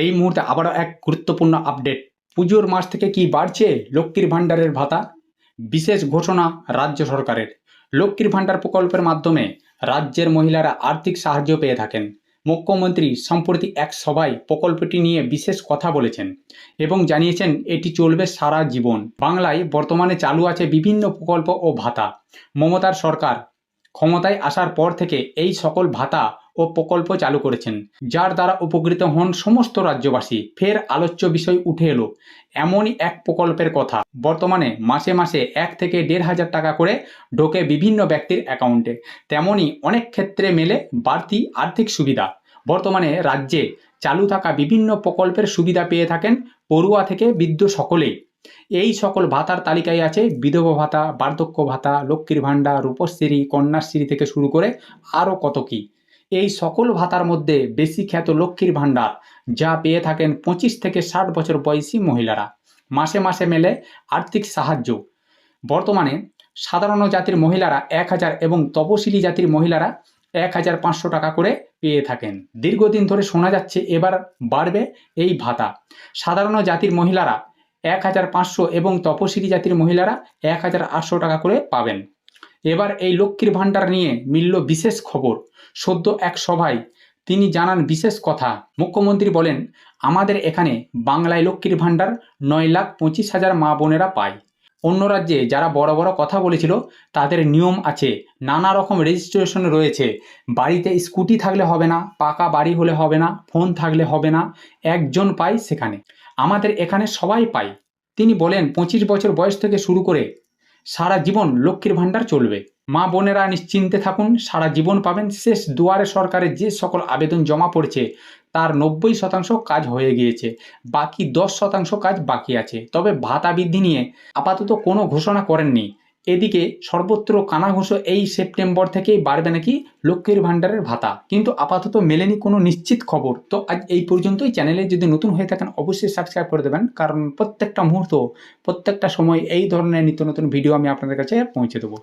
এই মুহূর্তে আবারও এক গুরুত্বপূর্ণ আপডেট পুজোর মাস থেকে কি বাড়ছে লক্ষ্মীর ভাণ্ডারের ভাতা? বিশেষ ঘোষণা রাজ্য সরকারের। লক্ষ্মীর ভাণ্ডার প্রকল্পের মাধ্যমে রাজ্যের মহিলারা আর্থিক সাহায্য পেয়ে থাকেন। মুখ্যমন্ত্রী সম্প্রতি এক সভায় প্রকল্পটি নিয়ে বিশেষ কথা বলেছেন এবং জানিয়েছেন এটি চলবে সারা জীবন। বাংলায় বর্তমানে চালু আছে বিভিন্ন প্রকল্প ও ভাতা। মমতার সরকার ক্ষমতায় আসার পর থেকে এই সকল ভাতা ও প্রকল্প চালু করেছেন, যার দ্বারা উপকৃত হন সমস্ত রাজ্যবাসী। ফের আলোচ্য বিষয় উঠে এলো, এমনই এক প্রকল্পের কথা। বর্তমানে মাসে মাসে এক থেকে দেড় হাজার টাকা করে ঢোকে বিভিন্ন ব্যক্তির অ্যাকাউন্টে। তেমনই অনেক ক্ষেত্রে মেলে বাড়তি আর্থিক সুবিধা। বর্তমানে রাজ্যে চালু থাকা বিভিন্ন প্রকল্পের সুবিধা পেয়ে থাকেন পড়ুয়া থেকে বৃদ্ধ সকলেই। এই সকল ভাতার তালিকায় আছে বিধবা ভাতা, বার্ধক্য ভাতা, লক্ষ্মীর ভাণ্ডার, রূপশ্রী, কন্যাশ্রী থেকে শুরু করে আরও কত কী। এই সকল ভাতার মধ্যে বেশি খ্যাত লক্ষ্মীর ভাণ্ডার, যা পেয়ে থাকেন পঁচিশ থেকে ষাট বছর বয়সী মহিলারা। মাসে মাসে মেলে আর্থিক সাহায্য। বর্তমানে সাধারণ জাতির মহিলারা এক হাজার এবং তপশিলি জাতির মহিলারা এক হাজার পাঁচশো টাকা করে পেয়ে থাকেন। দীর্ঘদিন ধরে শোনা যাচ্ছে এবার বাড়বে এই ভাতা। সাধারণ জাতির মহিলারা এক হাজার পাঁচশো এবং তপশিলি জাতির মহিলারা এক হাজার আটশো টাকা করে পাবেন। এবার এই লক্ষ্মীর ভাণ্ডার নিয়ে মিলল বিশেষ খবর। সদ্য এক সভায় তিনি জানান বিশেষ কথা। মুখ্যমন্ত্রী বলেন, আমাদের এখানে বাংলায় লক্ষ্মীর ভাণ্ডার নয় লাখ পঁচিশ হাজার মা বোনেরা পায়। অন্য রাজ্যে যারা বড় বড় কথা বলেছিল, তাদের নিয়ম আছে, নানা রকম রেজিস্ট্রেশন রয়েছে। বাড়িতে স্কুটি থাকলে হবে না, পাকা বাড়ি হলে হবে না, ফোন থাকলে হবে না, একজন পায় সেখানে। আমাদের এখানে সবাই পায়। তিনি বলেন, পঁচিশ বছর বয়স থেকে শুরু করে সারা জীবন লক্ষ্মীর ভাণ্ডার চলবে। মা বোনেরা নিশ্চিন্তে থাকুন, সারা জীবন পাবেন শেষ দুয়ারে সরকারের যে সকল আবেদন জমা পড়েছে, তার নব্বই শতাংশ কাজ হয়ে গিয়েছে, বাকি দশ শতাংশ কাজ বাকি আছে। তবে ভাতা বৃদ্ধি নিয়ে আপাতত কোনো ঘোষণা করেননি। এদিকে সর্বত্র কানাঘুষো এই সেপ্টেম্বর থেকেই বাড়বে নাকি লক্ষ্মীর ভাণ্ডারের ভাতা? কিন্তু আপাতত মেলেনি কোনো নিশ্চিত খবর। তো আজ এই পর্যন্তই। চ্যানেলে যদি নতুন হয়ে থাকেন, অবশ্যই সাবস্ক্রাইব করে দেবেন। কারণ প্রত্যেকটা মুহূর্ত, প্রত্যেকটা সময় এই ধরনের নিত্য নতুন ভিডিও আমি আপনাদের কাছে পৌঁছে দেবো।